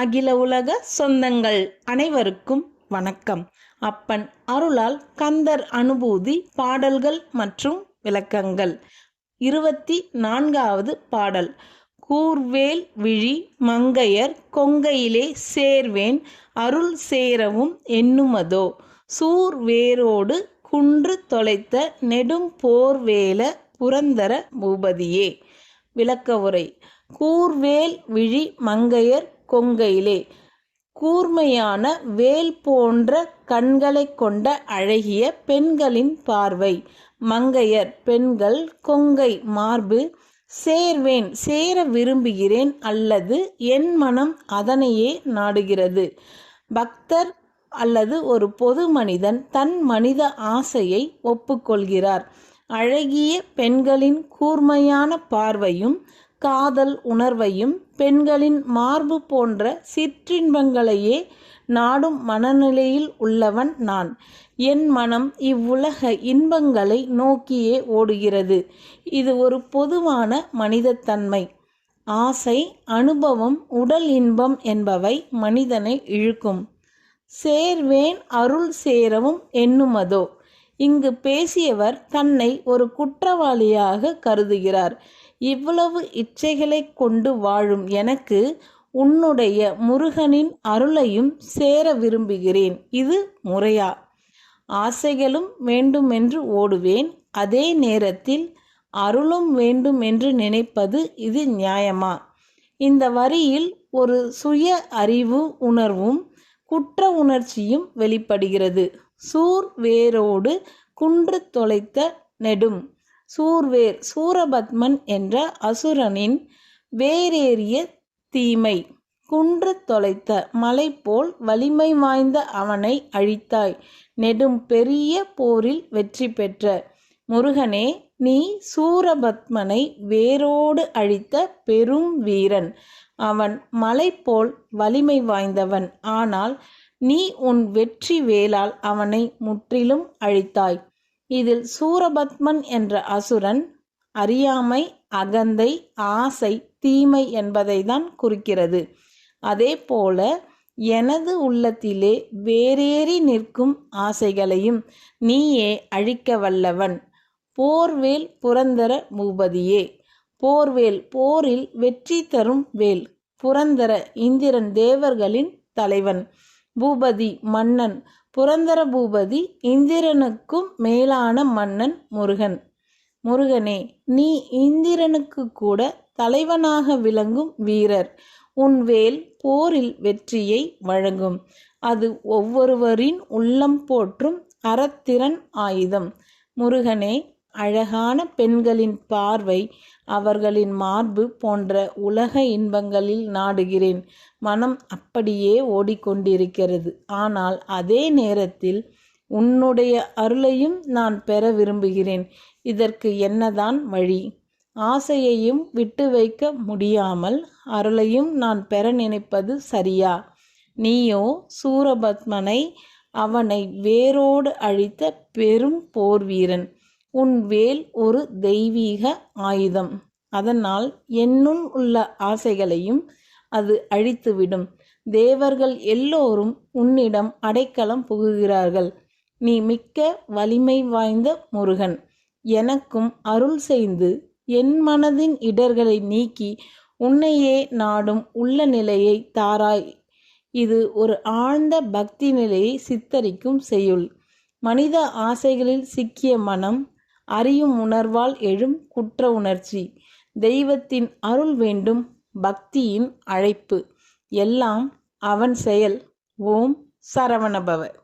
அகில உலக சொந்தங்கள் அனைவருக்கும் வணக்கம். அப்பன் அருளால் கந்தர் அனுபூதி பாடல்கள் மற்றும் விளக்கங்கள். இருபத்தி நான்காவது பாடல். கூர்வேல் விழி மங்கையர் கொங்கையிலே சேர்வேன் அருள் சேரவும் எண்ணுமதோ சூர் வேரோடு குன்று தொலைத்த நெடும் போர்வேல புரந்தர பூபதியே. விளக்க உரை கூர்வேல் விழி மங்கையர் கொங்கையிலே. கூர்மையான வேல் போன்ற கண்களைக் கொண்ட அழகிய பெண்களின் பார்வை. மங்கையர் பெண்கள் கொங்கை மார்பு. சேர்வேன் சேர விரும்புகிறேன் அல்லது என் மனம் அதனையே நாடுகிறது. பக்தர் அல்லது ஒரு பொது மனிதன் தன் மனித ஆசையை ஒப்புக்கொள்கிறார். அழகிய பெண்களின் கூர்மையான பார்வையும் காதல் உணர்வையும் பெண்களின் மார்பு போன்ற சிற்றின்பங்களையே நாடும் மனநிலையில் உள்ளவன் நான். என் மனம் இவ்வுலக இன்பங்களை நோக்கியே ஓடுகிறது. இது ஒரு பொதுவான மனிதத்தன்மை. ஆசை அனுபவம் உடல் இன்பம் என்பவை மனிதனை இழுக்கும். சேர்வேன் அருள் சேரவும் எண்ணுமதோ? இங்கு பேசியவர் தன்னை ஒரு குற்றவாளியாக கருதுகிறார். இவ்வளவு இச்சைகளை கொண்டு வாழும் எனக்கு உன்னுடைய முருகனின் அருளையும் சேர விரும்புகிறேன். இது முறையா? ஆசைகளும் வேண்டுமென்று ஓடுவேன். அதே நேரத்தில் அருளும் வேண்டும் என்று நினைப்பது இது நியாயமா? இந்த வரியில் ஒரு சுய அறிவு உணர்வும் குற்ற உணர்ச்சியும் வெளிப்படுகிறது. சூர் வேரோடு குன்று தொலைத்த நெடும். சூர்வேர் சூரபத்மன் என்ற அசுரனின் வேரேறிய தீமை. குன்று தொலைத்த மலை போல் வலிமை வாய்ந்த அவனை அழித்தாய். நெடும் பெரிய போரில் வெற்றி பெற்ற. முருகனே நீ சூரபத்மனை வேரோடு அழித்த பெரும் வீரன். அவன் மலை போல் வலிமை வாய்ந்தவன். ஆனால் நீ உன் வெற்றி வேலால் அவனை முற்றிலும் அழித்தாய். இதில் சூரபத்மன் என்ற அசுரன் அறியாமை அகந்தை ஆசை தீமை என்பதை தான் குறிக்கிறது. அதே போல எனது உள்ளத்திலே வேறேறி நிற்கும் ஆசைகளையும் நீயே அழிக்க வல்லவன். போர்வேல் புரந்தர பூபதியே போர்வேல் போரில் வெற்றி தரும் வேல் புரந்தர இந்திரன் தேவர்களின் தலைவன். பூபதி மன்னன் புரந்தர பூபதி இந்திரனுக்கும் மேலான மன்னன் முருகன். முருகனே நீ இந்திரனுக்கு கூட தலைவனாக விளங்கும் வீரர். உன் வேல் போரில் வெற்றியை வழங்கும். அது ஒவ்வொருவரின் உள்ளம் போற்றும் அறத்திறன் ஆயுதம். முருகனே அழகான பெண்களின் பார்வை அவர்களின் மார்பு போன்ற உலக இன்பங்களில் நாடுகிறேன். மனம் அப்படியே ஓடிக்கொண்டிருக்கிறது. ஆனால் அதே நேரத்தில் உன்னுடைய அருளையும் நான் பெற விரும்புகிறேன். இதற்கு என்னதான் வழி? ஆசையையும் விட்டு வைக்க முடியாமல் அருளையும் நான் பெற நினைப்பது சரியா? நீயோ சூரபத்மனை அவனை வேரோடு அழித்த பெரும் போர் வீரன். உன் வேல் ஒரு தெய்வீக ஆயுதம். அதனால் என்னுள் உள்ள ஆசைகளையும் அது அழித்துவிடும். தேவர்கள் எல்லோரும் உன்னிடம் அடைக்கலம் புகுகிறார்கள். நீ மிக்க வலிமை வாய்ந்த முருகன். எனக்கும் அருள் செய்து என் மனதின் இடர்களை நீக்கி உன்னையே நாடும் உள்ள நிலையை தாராய். இது ஒரு ஆழ்ந்த பக்தி நிலையை சித்தரிக்கும் செய்யுள். மனித ஆசைகளில் சிக்கிய மனம் அறியும் உணர்வால் எழும் குற்ற உணர்ச்சி. தெய்வத்தின் அருள் வேண்டும் பக்தியின் அழைப்பு. எல்லாம் அவன் செயல். ஓம் சரவணபவர்